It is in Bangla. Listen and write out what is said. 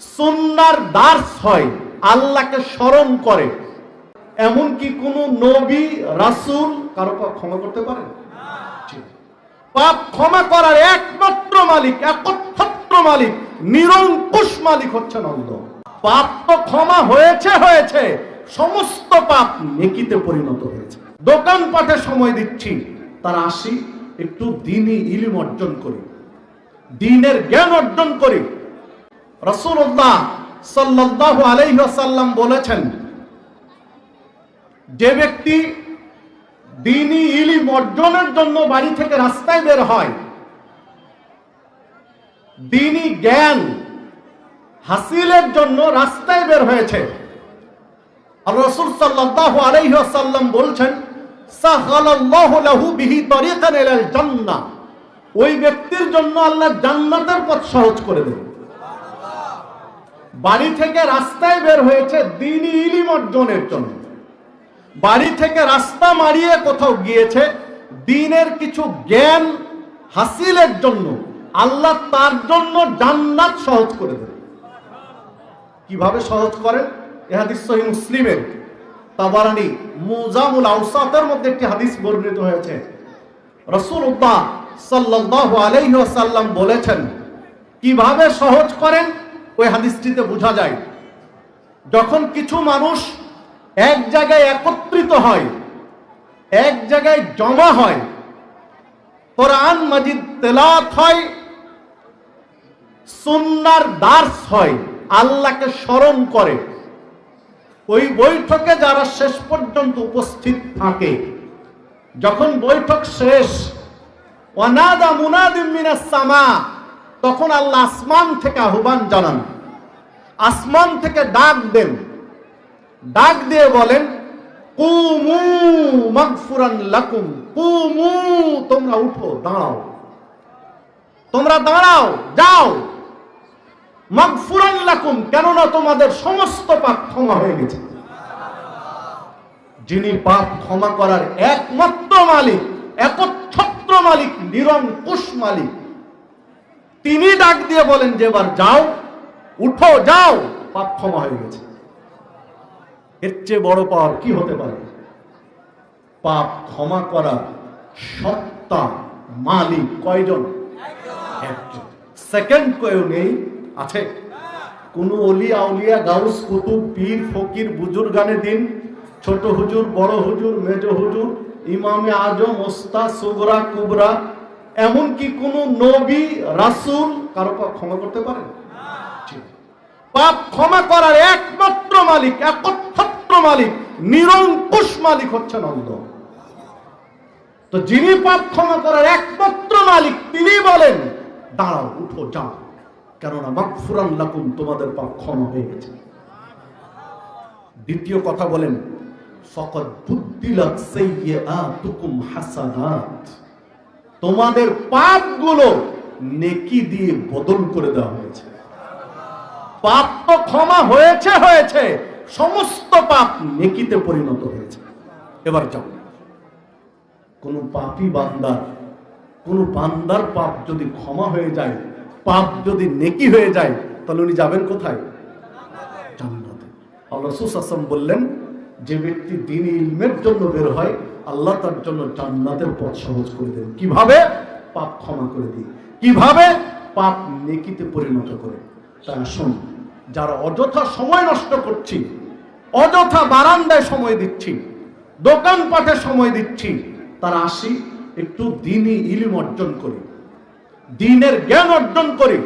সুন্নার দার্স হয়, আল্লাহকে স্মরণ করে। এমন কি কোন নবী, রাসূল কারও পাপ ক্ষমা করতে পারে? পাপ ক্ষমা করার একমাত্র মালিক, একচ্ছত্র মালিক, নিরঙ্কুশ মালিক হচ্ছেন আল্লাহ। পাপ তো ক্ষমা হয়েছে হয়েছে। সমস্ত পাপ নেকিতে পরিণত হয়েছে। দোকানপাটে সময় দিচ্ছি, তার আসি, একটু দিনই ইলিম অর্জন করি। দিনের জ্ঞান অর্জন করি রসুল্লাহ সাল্লাহ আলাইসাল্লাম বলেছেন, যে ব্যক্তি দিনই ইলিম অর্জনের জন্য বাড়ি থেকে রাস্তায় বের হয়, দিনই জ্ঞান হাসিলের জন্য রাস্তায় বের হয়েছে। আর রসুল সাল্লাহ আলাইসাল্লাম বলছেন ওই ব্যক্তির জন্য আল্লাহ জান্নাতের পথ সহজ করে দেবে বাড়ি থেকে রাস্তায় বের হয়েছে দিনই ইলিম অর্জনের জন্য। বাড়ি থেকে রাস্তা মারিয়ে কোথাও গিয়েছে দিনের কিছু জ্ঞান হাসিলের জন্য। আল্লাহ তার জন্য জান্নাত সহজ করে দেবে। কীভাবে সহজ করেন এহাদিস সহি মুসলিমের। তাবারানি মুজামুল আউসাতের মধ্যে একটি হাদিস বর্ণিত হয়েছে। রসুল্লাহ সাল্লাল্লাহু আলাইহি ওয়াসাল্লাম বলেছেন, কীভাবে সহজ করেন? ওই হাদিসটিতে বোঝা যায়, যখন কিছু মানুষ এক জায়গায় একত্রিত হয়, এক জায়গায় জমা হয়, কোরআন মাজিদ তেলাত হয়, সুন্নার দার্স হয়, আল্লাহকে স্মরণ করে। ওই বৈঠকে যারা শেষ পর্যন্ত উপস্থিত থাকে, যখন বৈঠক শেষ, অনাদা মুনাদিমিনা সামা তখন আল্লাহ আসমান থেকে আহ্বান জানান। আসমান থেকে ডাক দেন। ডাক দিয়ে বলেন, কুমু মাগফুরান লাকুম, কুমু, তোমরা উঠো, দাঁড়াও। তোমরা দাঁড়াও, যাও। মাগফুরান লাকুম, কেননা তোমাদের সমস্ত পাপ ক্ষমা হয়ে গেছে। যিনি পাপ ক্ষমা করার একমাত্র মালিক, একচ্ছত্র মালিক, নিরঙ্কুশ মালিক তিনি ডাক দিয়ে বলেন, যে এবার যাও, উঠো, যাও। পাপ ক্ষমা হয়ে গেছে। এর চেয়ে বড় পাওয়ার কি হতে পারে? পাপ ক্ষমা করার সত্তা মালিক কয়জন? একজন। সেকেন্ড কেউ নেই, আছে। কোন অলিয়া আউলিয়া, গাউস, কুতুব, পীর, ফকির বুজুর গানে দিন, ছোট হুজুর, বড় হুজুর, মেজ হুজুর, ইমামে আজম ওস্তা সুগরা, কুবরা এমনকি কোন নবী, রাসুল কারও পাপ ক্ষমা করতে পারে পাপ ক্ষমা করার একমাত্র মালিক, একচ্ছত্র মালিক, নিরঙ্কুশ মালিক হচ্ছেন অন্ধ। তো যিনি পাপ ক্ষমা করার একমাত্র মালিক, তিনি বলেন, দাঁড়াও, উঠো, যাও। কেননা মাগফুরান লাকুম, তোমাদের পাপ ক্ষমা হয়ে গেছে। দ্বিতীয় কথা বলেন ফকত বুদ্দিলাত সাইয়্যাতুকুম হাসানাত। তোমাদের পাপগুলো নেকি দিয়ে বদল করে দেওয়া হয়েছে। পাপ তো ক্ষমা হয়েছে হয়েছে। সমস্ত পাপ নেকিতে পরিণত হয়েছে। এবার যাও। কোন পাপি বান্দার, কোন বান্দার পাপ যদি ক্ষমা হয়ে যায়, পাপ যদি নেকি হয়ে যায়, তাহলে উনি যাবেন কোথায়? জান্নাতে। আল্লাহ বললেন, যে ব্যক্তি দিন ইলমের জন্য বের হয় আল্লাহ তার জন্য জান্নাতের পথ সহজ করে দেন। কীভাবে? পাপ ক্ষমা করে দিই কীভাবে? পাপ নেকিতে পরিণত করে। তাই আসুন, যারা অযথা সময় নষ্ট করছি, অযথা বারান্দায় সময় দিচ্ছি, দোকানপাটে সময় দিচ্ছি, তারা আসি, একটু দিনই ইলিম অর্জন করি, দিনের জ্ঞান অর্জন করি